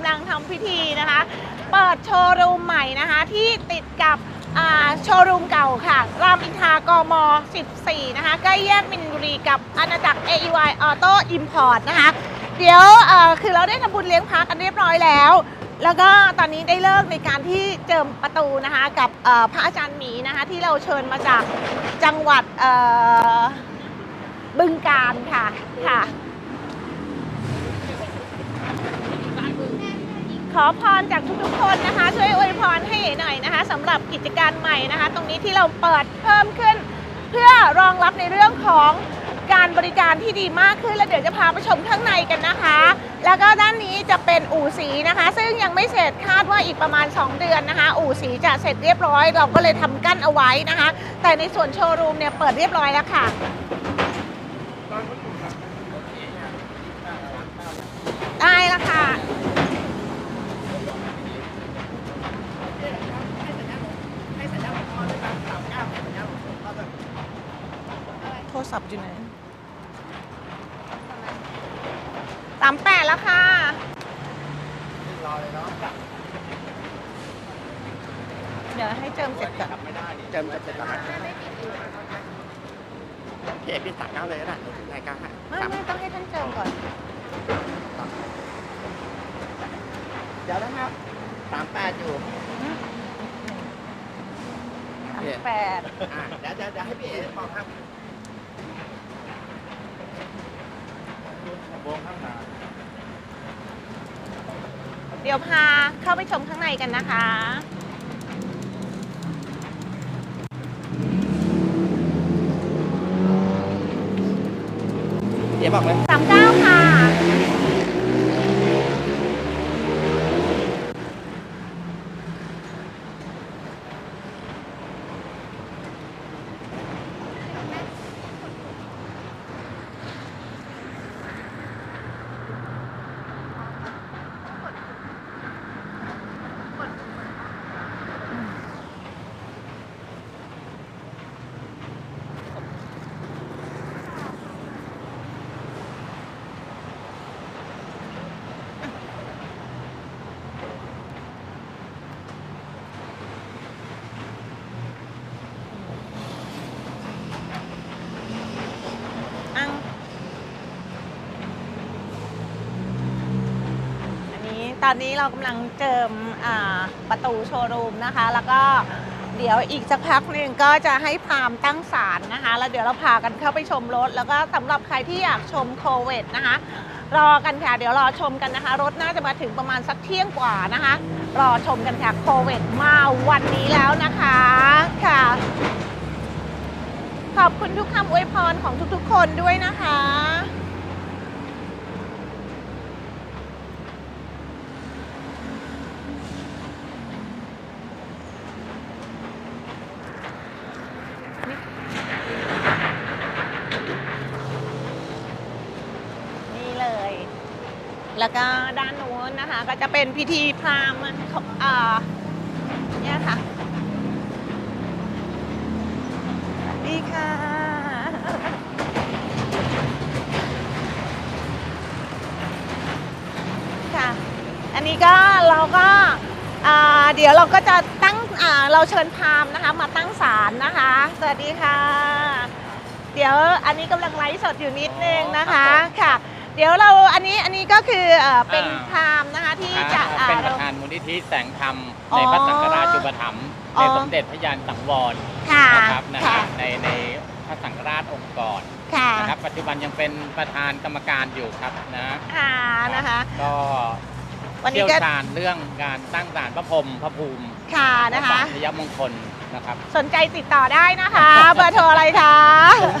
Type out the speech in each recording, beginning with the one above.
ำลังทำพิธีนะคะ เปิดโชว์รูมใหม่นะคะที่ติดกับโชว์รูมเก่าค่ะ รามอินทากม 14 นะคะใกล้แยกมินบุรีกับอาณาจักร AEY Auto Import นะคะ เดี๋ยวคือเราได้ทำบุญเลี้ยงพระกันเรียบร้อยแล้ว แล้วก็ตอนนี้ได้เลิกในการที่เจิมประตูนะคะกับพระอาจารย์หมีนะคะที่เราเชิญมาจากจังหวัดบึงการค่ะค่ะ อพรจากทุกๆคนนะคะ ช่วยอวยพรให้หน่อยนะคะสำหรับกิจการใหม่นะคะ ตรงนี้ที่เราเปิดเพิ่มขึ้น เพื่อรองรับในเรื่องของการบริการที่ดีมากขึ้น แล้วเดี๋ยวจะพาไปชมข้างในกันนะคะ แล้วก็ด้านนี้จะเป็นอู่สีนะคะ ซึ่งยังไม่เสร็จคาดว่าอีกประมาณ 2 เดือนนะคะ อู่สีจะเสร็จเรียบร้อย เราก็เลยทำกั้นเอาไว้นะคะ แต่ในส่วนโชว์รูมเนี่ยเปิดเรียบร้อยแล้วค่ะได้แล้วค่ะ โทร ศัพท์อยู่ไหนสามแปดแล้วค่ะเดี๋ยวให้เจิมเสร็จก่อน ไม่ได้เจิมจะเสร็จแล้วนะพี่เอกพี่ตักเอาเลยนะรายการฮะไม่ไม่ต้องให้ท่านเจิมก่อน เดี๋ยวนะครับสามแปดอยู่สามแปด อ่าเดี๋ยวเดี๋ยวเดี๋ยวให้พี่เอกบอกครับโบงข้างหน้า เดี๋ยวพาเข้าไปชมข้างในกันนะคะพี่เอกบอกเลยสามเก้าค่ะ อังอันนี้ ตอนนี้เรากำลังเจิมประตูโชว์รูมนะคะ แล้วก็เดี๋ยวอีกสักพักหนึ่งก็จะให้พามตั้งศาลนะคะ แล้วเดี๋ยวเราพากันเข้าไปชมรถ แล้วก็สำหรับใครที่อยากชมโคเวตนะคะ รอกันค่ะ เดี๋ยวรอชมกันนะคะ รถน่าจะมาถึงประมาณสักเที่ยงกว่านะคะ รอชมกันค่ะโคเวตมาวันนี้แล้วนะคะค่ะ ขอบคุณทุกคำอวยพรของทุกๆ คนด้วยนะคะ นี่เลย แล้วก็ด้านนู้นนะคะ ก็จะเป็นพิธีพราหมณ์เนี่ยค่ะสวัสดีค่ะค่ะ อันนี้ก็เราก็เดี๋ยวเราก็จะตั้งเราเชิญพราหมณ์นะคะมาตั้งศาลนะคะ สวัสดีค่ะ เดี๋ยวอันนี้กำลังไลฟ์สดอยู่นิดนึงนะคะค่ะ เดี๋ยวเราอันนี้อันนี้ก็คือเอ่อเป็นอ่า พราหมณ์นะคะที่จะอ่า เป็นประอ่าธานมูลนิธิแสงธรรมอ๋อในพระสังฆราชูปถัมภ์อ๋ในอ สมเด็จพระยานสังวรค่ะนะครับนะค่ะฮะในในพระสังฆราชองค์กรค่ะนะครับปัจจุบันยังเป็นประธานกรรมการอยู่ครับนะค่ะนะคะ ก็วันนี้เชี่ยวก็ชาญเรื่องการตั้งศาลพระพรหมพระภูมิค่ะนะคะพระยมงคล นะครับ สนใจติดต่อได้นะคะ เบอร์โทรอะไรคะ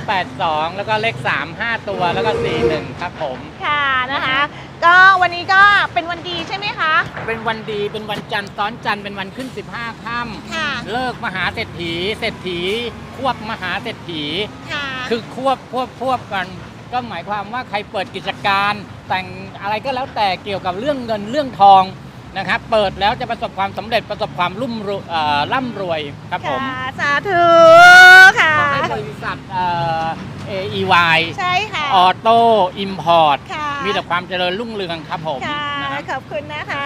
082 แล้วก็เลข 3 5 ตัวแล้วก็ 41 ครับผม ค่ะนะคะ ก็วันนี้ก็เป็นวันดีใช่ไหมคะ เป็นวันดีเป็นวันจันทร์ซ้อนจันทร์เป็นวันขึ้น 15ค่ำค่ะเลิกมหาเศรษฐี เศรษฐี ควบมหาเศรษฐี ค่ะ คือควบควบควบกัน ก็หมายความว่าใครเปิดกิจการ แต่งอะไรก็แล้วแต่เกี่ยวกับเรื่องเงินเรื่องทอง นะครับ เปิดแล้วจะประสบความสำเร็จประสบความรุ่มรวยเอ่อร่ำรวยครับผมค่ะสาธุค่ะ ขอให้บริษัทเอ่อ AEY ใช่ค่ะ Auto Import ค่ะมีแต่ความเจริญรุ่งเรืองครับผมค่ะ นะครับ ขอบคุณนะคะ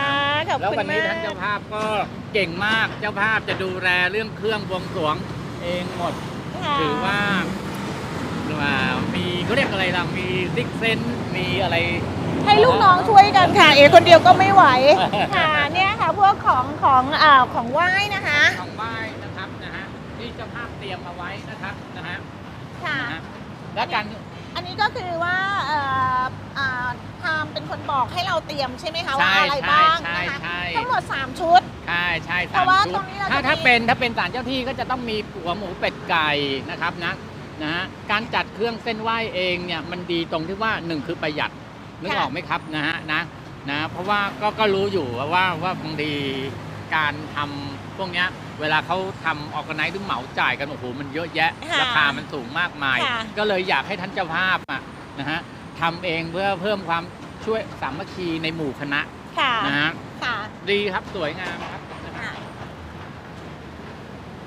ขอบแล้วคุณวันนี้มากท่านเจ้าภาพก็เก่งมากเจ้าภาพจะดูแลเรื่องเครื่องบวงสรวงเองหมด ค่ะถือว่าว่ามีเขาเรียกอะไรล่ะมีซิกเซนมีอะไร ให้ลูกน้องช่วยกันค่ะ เอคนเดียวก็ไม่ไหว ค่ะเนี่ยค่ะพวกของของอ่าของไหว้นะคะ ของไหว้นะครับนะฮะที่เจ้าภาพเตรียมเอาไว้นะครับนะฮะค่ะ นะฮะและการอันนี้ก็คือว่าเอ่ออ่าทามเป็นคนบอกให้เราเตรียมใช่ไหมคะว่าใช่อะไรใช่บ้างใช่นะคะใช่ทั้งหมด3ชุด ใช่ใช่เพสามราะว่าชุตรดงนี้เราถ้าจะถ้ามี เป็นถ้าเป็นศาลเจ้าที่ก็จะต้องมีหัวหมูเป็ดไก่นะครับนะนะฮะการจัดเครื่องเส้นไหว้เองเนี่ยมันดีตรงที่ว่าหนึ่งคือประหยัด นึกออกไหมครับนะฮะนะนะเพราะว่าก็ก็รู้อยู่ว่าว่าว่าบางทีการทำพวกเนี้ยเวลาเขาทำออกไนซ์หรือเหมาจ่ายกันโอ้โหมันเยอะแยะค่ะราคามันสูงมากมายค่ะก็เลยอยากให้ท่านเจ้าภาพอะนะฮะทำเองเพื่อเพิ่มความช่วยสามัคคีในหมู่คณะค่ะนะฮะค่ะดีครับสวยงามครับนะฮะค่ะ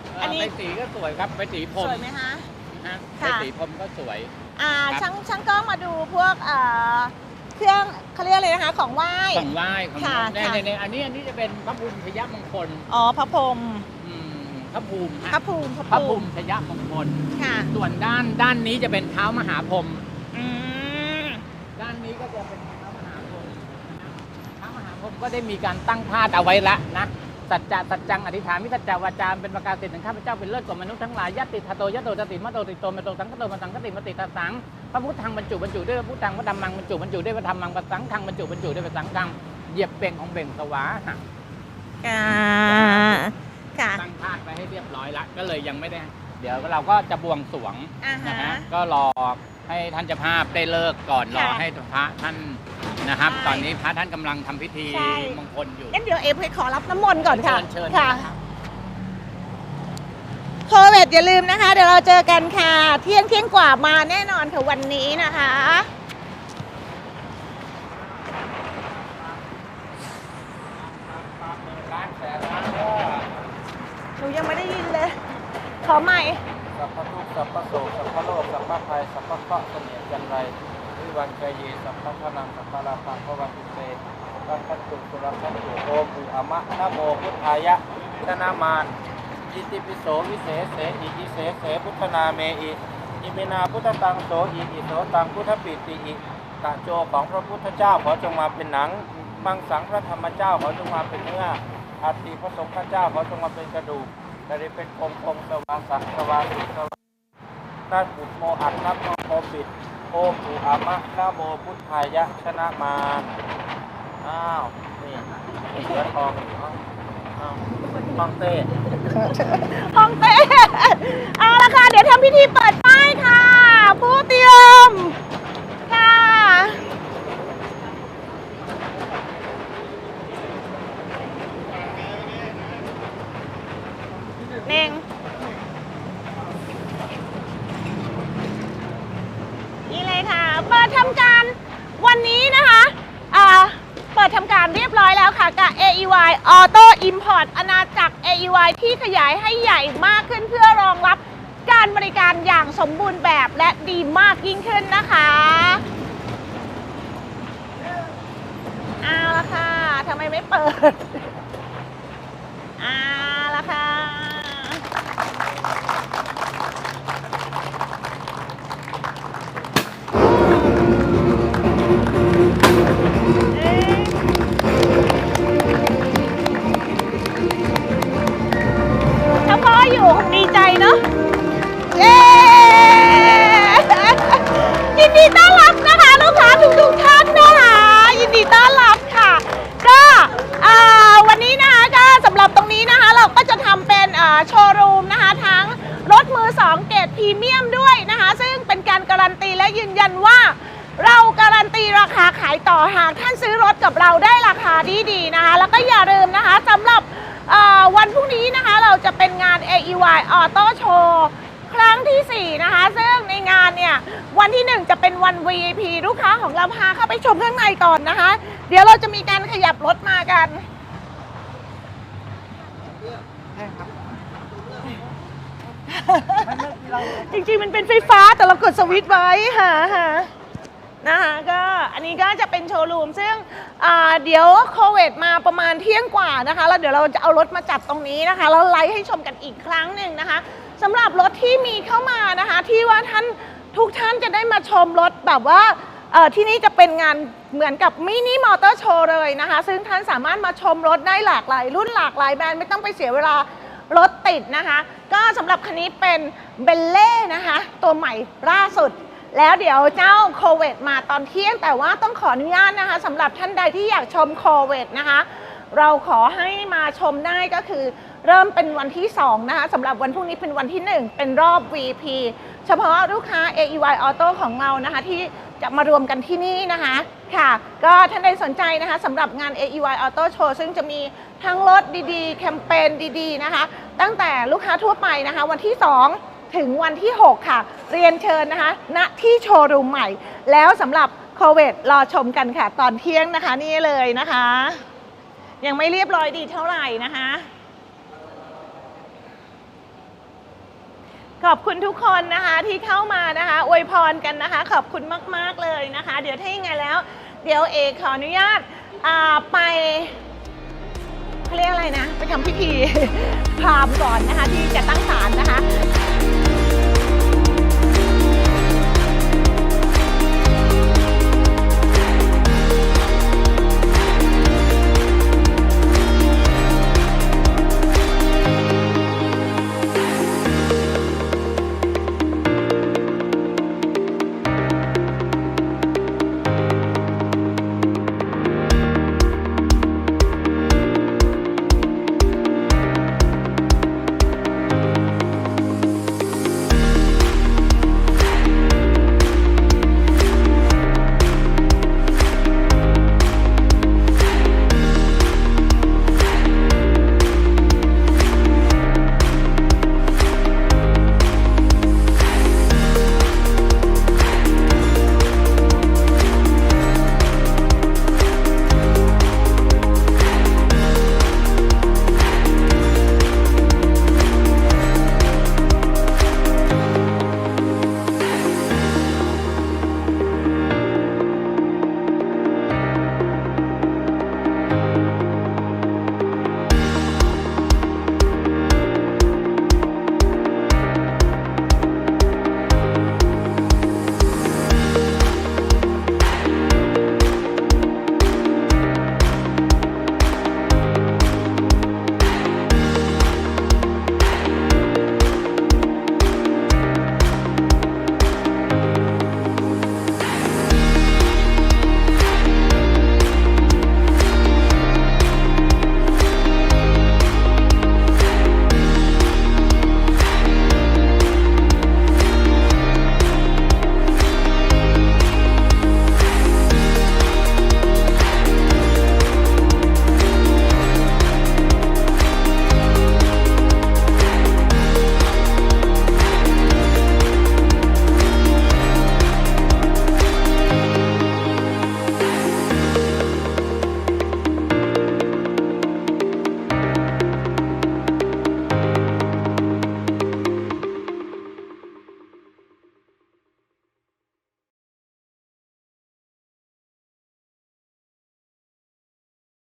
เอ่ออันนี้ใบสีก็สวยครับใบสีพรสมวยไหมคะนะฮะค่ะใบสีพรมก็สวยอ่าครับช่างช่างกล้องมาดูพวกเอ่อ เครื่องเขาเรียกอะไรนะคะ ของไหว้ ของไหว้ของค่ะในค่ะในในอันนี้อันนี้จะเป็นพระภูมิชยมงคลอ๋อพระพรหมอืมพระภูมิพฮะระภูมิพระพระภูภูมิมิชยมงคล ค่ะส่วนด้านด้านนี้จะเป็นเท้ามหาพรหมอืมด้านนี้ก็จะเป็นเท้ามหาพรหมนะฮะเท้ามหาพรหมก็ได้มีการตั้งธาตุเอาไว้ละนะ สัจจะสัจจังอธิษฐานมิสัจจวาจามเป็นประกาศสิทธิ์ถึงข้าพเจ้าเป็นเลิศกว่ามนุษย์ทั้งหลายยตติทาโตยตโตจติมะโตติโตมะโตสังคโตมะสังคติมติทัสสังพระพุทธังบรรจุบรรจุด้วยพระพุทธังพระธรรมังบรรจุบรรจุด้วยพระธรรมังพระสังฆังบรรจุบรรจุด้วยพระสังฆังเหยียบเป่งของเบ่งสวาหะค่ะค่ะตั้งธาตุไปให้เรียบร้อยละก็เลยยังไม่ได้ เดี๋ยวเราก็จะบวงสรวงอ่านะฮะฮะก็รอให้ท่านเจ้าภาพได้เลิกก่อนรอค่ะให้พระท่าน นะครับใช่ตอนนี้พระท่านกำลังทำพิธีใช่ มงคลอยู่ งั้นเดี๋ยวเอฟไปขอรับน้ำมนต์ก่อนค่ะเชิญเชิญค่ะนะครับ โควิดอย่าลืมนะคะ เดี๋ยวเราเจอกันค่ะ เที่ยงเที่ยงกว่ามาแน่นอนค่ะวันนี้นะคะ ร้านแสนร้านก็หนูยังไม่ได้ยินเลย ขอใหม่ สัพพทุกข์สัพพโศกสัพพโลกสัพพภัยสัพพเคราะห์เสนียดจันไรวิวันเกยีสัพพพนังสัพพลาภังพวันตุเตรัคันตุสุรัคันตุโอ มะนะโมพุทธายะชนามานอิติปิโสวิเศษเสอิอิเสเสพุทธนาเมอิอิมินาพุทธตังโสอิอิโสตังพุทธปิติอิตะโจของพระพุทธเจ้าขอจงมาเป็นหนัง มังสังพระธรรมเจ้าขอจงมาเป็นเนื้ออัฐิพระสงฆ์พระเจ้าขอจงมาเป็นกระดูกแต่ได้เป็นองค์องค์สวาสังสวาสิสวานัดบุตโมอัดนับโมโมปิดโอมอุอามะนะโมพุทธายะชนะมาอ้าว นี่นี่เสือทองอยู่ห้องอ้าวห้องเต้ห้องเต้เอาละค่ะ เดี๋ยวทำพิธีเปิดป้ายค่ะ ผู้เตรียมค่ะ เน่ง นี่เลยค่ะ เปิดทำการวันนี้นะคะอ่าเปิดทำการเรียบร้อยแล้วค่ะกับ AEY Auto Import อาณาจักร AEY ที่ขยายให้ใหญ่มากขึ้นเพื่อรองรับการบริการอย่างสมบูรณ์แบบและดีมากยิ่งขึ้นนะคะเอาละค่ะทำไมไม่เปิดเอาละค่ะเเนาะ เย้ยินดีต้อนรับนะคะลูกค้าทุกทุกๆท่านนะคะ ยินดีต้อนรับค่ะ ก็อ่าวันนี้นะคะก็สำหรับตรงนี้นะคะ เราก็จะทำเป็นอ่าโชว์รูมนะคะ ทั้งรถมือ2เกรดพรีเมียมด้วยนะคะ ซึ่งเป็นการการันตีและยืนยันว่า เราการันตีราคาขายต่อหากท่านซื้อรถกับเราได้ราคาดีๆนะคะ แล้วก็อย่าลืมนะคะสำหรับ วันพรุ่งนี้นะคะเราจะเป็นงาน AEY Auto Show ครั้งทีสี่ 4 นะคะ ซึ่งในงานเนี่ยวันที่ 1 จะเป็นวัน VIP ลูกค้าของเราพาเข้าไปชมข้างในก่อนนะคะ เดี๋ยวเราจะมีการขยับรถมากันจริงๆมันเป็นไฟฟ้าแต่เรากดสวิตช์ไว้ค่ะค่ะ นะคะก็อันนี้ก็จะเป็นโชว์รูม ซึ่งเดี๋ยวโควิดมาประมาณเที่ยงกว่านะคะ แล้วเดี๋ยวเราจะเอารถมาจัดตรงนี้นะคะ แล้วไลฟ์ให้ชมกันอีกครั้งหนึ่งนะคะสำหรับรถที่มีเข้ามานะคะ ที่ว่าท่านทุกท่านจะได้มาชมรถแบบว่าที่นี่จะเป็นงานเหมือนกับมินิมอเตอร์โชว์เลยนะคะ ซึ่งท่านสามารถมาชมรถได้หลากหลาย รุ่นหลากหลายแบรนด์ไม่ต้องไปเสียเวลารถติดนะคะ ก็สำหรับคันนี้เป็นเบลเล่นะคะ ตัวใหม่ล่าสุด แล้วเดี๋ยวเจ้าโควิดมาตอนเที่ยง แต่ว่าต้องขออนุญาตนะคะสำหรับท่านใดที่อยากชมโควิดนะคะ เราขอให้มาชมได้ก็คือเริ่มเป็นวันที่ 2 นะคะสำหรับวันพรุ่งนี้เป็นวันที่ 1 เป็นรอบ VP เฉพาะลูกค้า AEY Auto ของเรานะคะที่จะมารวมกันที่นี่นะคะค่ะ ก็ท่านใดสนใจนะคะสำหรับงาน AEY Auto Show ซึ่งจะมีทั้งรถดีๆ แคมเปญดีๆนะคะ ตั้งแต่ลูกค้าทั่วไปนะคะ วันที่ 2 ถึงวันที่ 6 ค่ะ เรียนเชิญนะคะณที่โชว์รูมใหม่ แล้วสำหรับโควิดรอชมกันค่ะ ตอนเที่ยงนะคะนี่เลยนะคะ ยังไม่เรียบร้อยดีเท่าไหร่นะคะ ขอบคุณทุกคนนะคะที่เข้ามานะคะอวยพรกันนะคะ ขอบคุณมาก ๆ เลยนะคะ เดี๋ยวถ้ายังไงแล้ว เดี๋ยวเอกขออนุญาตาไปเขาเรียกอะไรนะ ไปทำพิธีพรามก่อนนะคะ ที่จะตั้งศาลนะคะ